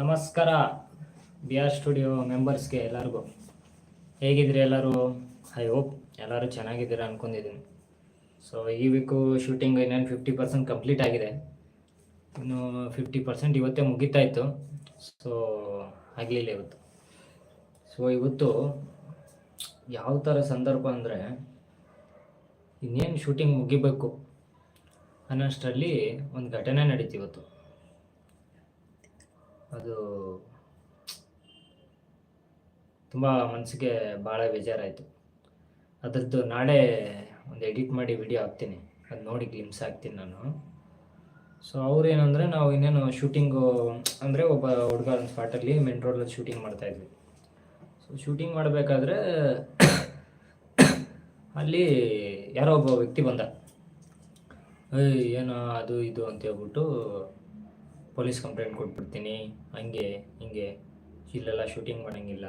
ನಮಸ್ಕಾರ B R studio ಮೆಂಬರ್ಸ್ಗೆ ಎಲ್ಲರಿಗೂ. ಹೇಗಿದ್ರಿ ಎಲ್ಲರೂ? ಐ ಹೋಪ್ ಎಲ್ಲರೂ ಚೆನ್ನಾಗಿದ್ದೀರಾ ಅನ್ಕೊಂಡಿದ್ದೀನಿ. ಸೊ ಈ ವೀಕು ಶೂಟಿಂಗ್ ಇನ್ನೇನು ಫಿಫ್ಟಿ ಪರ್ಸೆಂಟ್ ಕಂಪ್ಲೀಟ್ ಆಗಿದೆ. ಇನ್ನು ಫಿಫ್ಟಿ ಪರ್ಸೆಂಟ್ ಇವತ್ತೇ ಮುಗಿತಾ ಇತ್ತು. ಸೊ ಆಗಲಿಲ್ಲ ಇವತ್ತು. ಸೊ ಇವತ್ತು ಯಾವ ಥರ ಸಂದರ್ಭ ಅಂದರೆ ಇನ್ನೇನು ಶೂಟಿಂಗ್ ಮುಗಿಬೇಕು ಅನ್ನೋಷ್ಟರಲ್ಲಿ ಒಂದು ಘಟನೆ ನಡೀತು ಇವತ್ತು. ಅದು ತುಂಬ ಮನಸ್ಸಿಗೆ ಭಾಳ ಬೇಜಾರಾಯಿತು. ಅದರದ್ದು ನಾಳೆ ಒಂದು ಎಡಿಟ್ ಮಾಡಿ ವಿಡಿಯೋ ಹಾಕ್ತೀನಿ. ಅದು ನೋಡಿ ಗ್ಲಿಮ್ಸ್ ಹಾಕ್ತೀನಿ ನಾನು. ಸೊ ಅವ್ರೇನಂದರೆ ನಾವು ಇನ್ನೇನು ಶೂಟಿಂಗು ಅಂದರೆ ಒಬ್ಬ ಹುಡುಗ ಒಂದು ಸ್ಪಾಟಲ್ಲಿ ಮೆನ್ ರೋಡಲ್ಲಿ ಶೂಟಿಂಗ್ ಮಾಡ್ತಾಯಿದ್ವಿ ಸೊ ಶೂಟಿಂಗ್ ಮಾಡಬೇಕಾದ್ರೆ ಅಲ್ಲಿ ಯಾರೋ ಒಬ್ಬ ವ್ಯಕ್ತಿ ಬಂದ. ಏಯ್, ಏನೋ ಅದು ಇದು ಅಂತ ಹೇಳ್ಬಿಟ್ಟು ಪೊಲೀಸ್ ಕಂಪ್ಲೇಂಟ್ ಕೊಟ್ಬಿಡ್ತೀನಿ. ಹಂಗೆ, ಹಿಂಗೆ. ಇಲ್ಲೆಲ್ಲ ಶೂಟಿಂಗ್ ಮಾಡೋಂಗಿಲ್ಲ.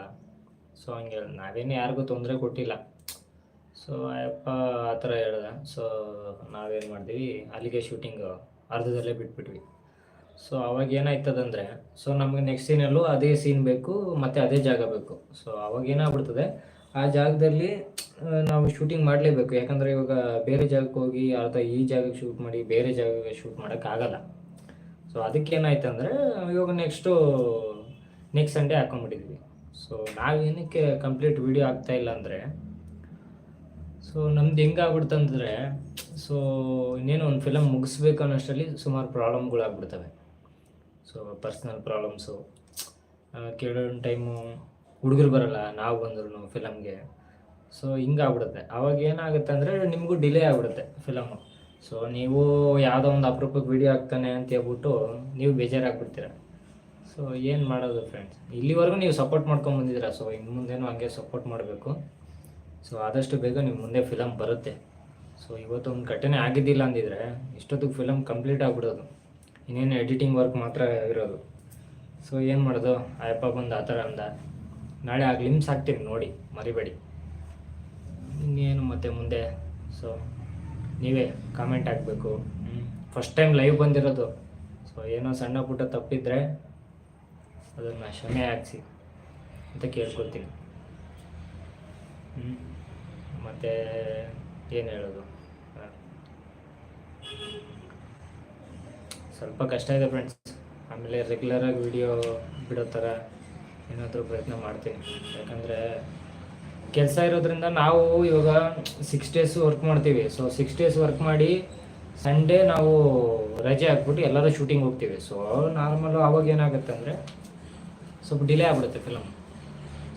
ಸೊ ಹಂಗೆ ನಾವೇನು ಯಾರಿಗೂ ತೊಂದರೆ ಕೊಟ್ಟಿಲ್ಲ. ಸೊ ಅಯ್ಯಪ್ಪ, ಆ ಥರ ಹೇಳ್ದ. ಸೊ ನಾವೇನು ಮಾಡ್ತೀವಿ? ಅಲ್ಲಿಗೆ ಶೂಟಿಂಗ್ ಅರ್ಧದಲ್ಲೇ ಬಿಟ್ಬಿಟ್ವಿ. ಸೊ ಅವಾಗ ಏನಾಯ್ತದಂದರೆ ಸೊ ನಮಗೆ ನೆಕ್ಸ್ಟ್ ಸೀನಲ್ಲೂ ಅದೇ ಸೀನ್ ಬೇಕು, ಮತ್ತು ಅದೇ ಜಾಗ ಬೇಕು. ಸೊ ಅವಾಗ ಏನಾಗ್ಬಿಡ್ತದೆ, ಆ ಜಾಗದಲ್ಲಿ ನಾವು ಶೂಟಿಂಗ್ ಮಾಡಲೇಬೇಕು. ಯಾಕಂದರೆ ಇವಾಗ ಬೇರೆ ಜಾಗಕ್ಕೆ ಹೋಗಿ ಅರ್ಧ ಈ ಜಾಗಕ್ಕೆ ಶೂಟ್ ಮಾಡಿ, ಬೇರೆ ಜಾಗಕ್ಕೆ ಶೂಟ್ ಮಾಡೋಕ್ಕಾಗಲ್ಲ. ಸೊ ಅದಕ್ಕೇನಾಯ್ತು ಅಂದರೆ ಇವಾಗ ನೆಕ್ಸ್ಟು ನೆಕ್ಸ್ಟ್ ಸಂಡೇ ಹಾಕೊಂಡ್ಬಿಟ್ಟಿದ್ವಿ. ಸೊ ನಾವೇನಕ್ಕೆ ಕಂಪ್ಲೀಟ್ ವಿಡಿಯೋ ಆಗ್ತಾ ಇಲ್ಲ ಅಂದರೆ ಸೊ ನಮ್ದು ಹೆಂಗಾಗ್ಬಿಡ್ತಂದ್ರೆ ಸೊ ಇನ್ನೇನು ಒಂದು ಫಿಲಮ್ ಮುಗಿಸ್ಬೇಕು ಅನ್ನೋಷ್ಟರಲ್ಲಿ ಸುಮಾರು ಪ್ರಾಬ್ಲಮ್ಗಳಾಗ್ಬಿಡ್ತವೆ ಸೊ ಪರ್ಸ್ನಲ್ ಪ್ರಾಬ್ಲಮ್ಸು ಕೇಳೋ ಟೈಮು ಹುಡುಗರು ಬರಲ್ಲ, ನಾವು ಬಂದ್ರು ಫಿಲಮ್ಗೆ ಸೊ ಹಿಂಗಾಗ್ಬಿಡುತ್ತೆ. ಅವಾಗ ಏನಾಗುತ್ತೆ ಅಂದರೆ ನಿಮಗೂ ಡಿಲೇ ಆಗ್ಬಿಡುತ್ತೆ ಫಿಲಮು ಸೊ ನೀವು ಯಾವುದೋ ಒಂದು ಅಪರೂಪಕ್ಕೆ ವಿಡಿಯೋ ಹಾಕ್ತಾನೆ ಅಂತ ಹೇಳ್ಬಿಟ್ಟು ನೀವು ಬೇಜಾರಾಗ್ಬಿಡ್ತೀರ. ಸೊ ಏನು ಮಾಡೋದು ಫ್ರೆಂಡ್ಸ್ ಇಲ್ಲಿವರೆಗೂ ನೀವು ಸಪೋರ್ಟ್ ಮಾಡ್ಕೊಂಡು ಬಂದಿದ್ದೀರ? ಸೊ ಇನ್ನು ಮುಂದೇನು ಹಂಗೆ ಸಪೋರ್ಟ್ ಮಾಡಬೇಕು. ಸೊ ಆದಷ್ಟು ಬೇಗ ನಿಮ್ಮ ಮುಂದೆ ಫಿಲಮ್ ಬರುತ್ತೆ. ಸೊ ಇವತ್ತು ಒಂದು ಘಟನೆ ಆಗಿದ್ದಿಲ್ಲ ಅಂದಿದ್ರೆ ಇಷ್ಟೊತ್ತಿಗೆ ಫಿಲಮ್ ಕಂಪ್ಲೀಟ್ ಆಗಿಬಿಡೋದು. ಇನ್ನೇನು ಎಡಿಟಿಂಗ್ ವರ್ಕ್ ಮಾತ್ರ ಇರೋದು. ಸೊ ಏನು ಮಾಡೋದು? ಆಯಪ್ಪ ಬಂದು ಆ ಥರ ಅಂದ. ನಾಳೆ ಆ ಗ್ಲಿಮ್ಸ್ ಹಾಕ್ತೀನಿ, ನೋಡಿ, ಮರಿಬೇಡಿ. ಇನ್ನೇನು ಮತ್ತೆ ಮುಂದೆ? ಸೊ ನೀವೇ ಕಾಮೆಂಟ್ ಹಾಕಬೇಕು. ಫಸ್ಟ್ ಟೈಮ್ ಲೈವ್ ಬಂದಿರೋದು. ಸೊ ಏನೋ ಸಣ್ಣ ಪುಟ್ಟ ತಪ್ಪಿದ್ರೆ ಅದನ್ನು ಕ್ಷಮೆ ಹಾಕ್ಸಿ ಅಂತ ಕೇಳ್ಕೊಳ್ತೀನಿ. ಮತ್ತು ಏನು ಹೇಳೋದು. ಸ್ವಲ್ಪ ಕಷ್ಟ ಇದೆ ಫ್ರೆಂಡ್ಸ್ ಆಮೇಲೆ ರೆಗ್ಯುಲರಾಗಿ ವಿಡಿಯೋ ಬಿಡೋ ಥರ ಏನಾದರೂ ಪ್ರಯತ್ನ ಮಾಡ್ತೀನಿ. ಯಾಕಂದರೆ ಕೆಲಸ ಇರೋದ್ರಿಂದ ನಾವು ಇವಾಗ ಸಿಕ್ಸ್ ಡೇಸ್ ವರ್ಕ್ ಮಾಡ್ತೀವಿ. ಸೊ ಸಿಕ್ಸ್ ಡೇಸ್ ವರ್ಕ್ ಮಾಡಿ ಸಂಡೇ ನಾವು ರಜೆ ಹಾಕ್ಬಿಟ್ಟು ಎಲ್ಲರೂ ಶೂಟಿಂಗ್ ಹೋಗ್ತೀವಿ. ಸೊ ನಾರ್ಮಲ್ ಅವಾಗ ಏನಾಗುತ್ತೆ ಅಂದರೆ ಸ್ವಲ್ಪ ಡಿಲೇ ಆಗ್ಬಿಡುತ್ತೆ ಫಿಲಮ್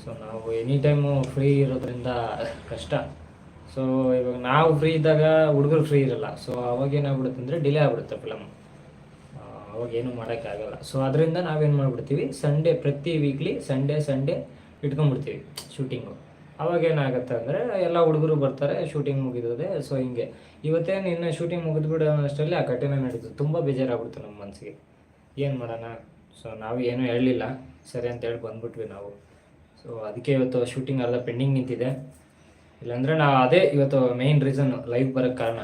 ಸೊ ನಾವು ಎನಿ ಟೈಮು ಫ್ರೀ ಇರೋದ್ರಿಂದ ಕಷ್ಟ. ಸೊ ಇವಾಗ ನಾವು ಫ್ರೀ ಇದ್ದಾಗ ಹುಡುಗರು ಫ್ರೀ ಇರಲ್ಲ. ಸೊ ಅವಾಗ ಏನಾಗ್ಬಿಡುತ್ತೆ ಅಂದರೆ ಡಿಲೇ ಆಗ್ಬಿಡುತ್ತೆ ಫಿಲಮ್ ಅವಾಗ ಏನು ಮಾಡೋಕ್ಕಾಗಲ್ಲ ಸೊ ಅದರಿಂದ ನಾವೇನು ಮಾಡಿಬಿಡ್ತೀವಿ ಸಂಡೇ ಪ್ರತಿ ವೀಕ್ಲಿ ಸಂಡೇ ಸಂಡೇ ಇಟ್ಕೊಂಡ್ಬಿಡ್ತೀವಿ ಶೂಟಿಂಗು ಅವಾಗ ಏನಾಗುತ್ತೆ ಅಂದರೆ ಎಲ್ಲ ಹುಡುಗರು ಬರ್ತಾರೆ ಶೂಟಿಂಗ್ ಮುಗಿದೋದೆ ಸೊ ಹಿಂಗೆ. ಇವತ್ತೇ ನಿನ್ನೆ ಶೂಟಿಂಗ್ ಮುಗಿದ್ಬಿಡೋ ಅಷ್ಟರಲ್ಲಿ ಆ ಘಟನೆ ನಡೀತು ತುಂಬ ಬೇಜಾರಾಗ್ಬಿಡ್ತು ನಮ್ಮ ಮನಸ್ಸಿಗೆ ಏನು ಮಾಡೋಣ? ಸೊ ನಾವು ಏನೂ ಹೇಳಲಿಲ್ಲ. ಸರಿ ಅಂತ ಹೇಳಿ ಬಂದ್ಬಿಟ್ವಿ ನಾವು. ಸೊ ಅದಕ್ಕೆ ಇವತ್ತು ಶೂಟಿಂಗ್ ಅರ್ಧ ಪೆಂಡಿಂಗ್ ನಿಂತಿದೆ. ಇಲ್ಲಾಂದರೆ ನಾವು ಅದೇ ಇವತ್ತು ಮೇಯ್ನ್ ರೀಸನ್ ಲೈವ್ ಬರೋಕ್ಕೆ ಕಾರಣ.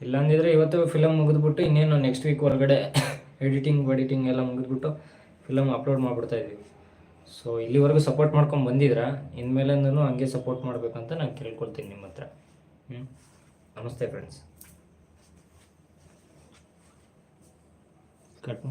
ಇಲ್ಲಾಂದಿದ್ರೆ ಇವತ್ತು ಫಿಲಮ್ ಮುಗಿದ್ಬಿಟ್ಟು ಇನ್ನೇನು ನೆಕ್ಸ್ಟ್ ವೀಕ್ ಹೊರಗಡೆ ಎಡಿಟಿಂಗ್ ಬಡಿಟಿಂಗ್ ಎಲ್ಲ ಮುಗಿದ್ಬಿಟ್ಟು ಫಿಲಮ್ ಅಪ್ಲೋಡ್ ಮಾಡಿಬಿಡ್ತಾ ಸೊ ಇಲ್ಲಿವರೆಗೂ ಸಪೋರ್ಟ್ ಮಾಡ್ಕೊಂಡು ಬಂದಿದ್ರ, ಇನ್ಮೇಲಿಂದನೂ ಹಂಗೆ ಸಪೋರ್ಟ್ ಮಾಡಬೇಕಂತ ನಾನು ಕೇಳ್ಕೊಳ್ತೀನಿ ನಿಮ್ಮ ಹತ್ರ. ಹ್ಞೂ ನಮಸ್ತೆ ಫ್ರೆಂಡ್ಸ್ ಕಟ್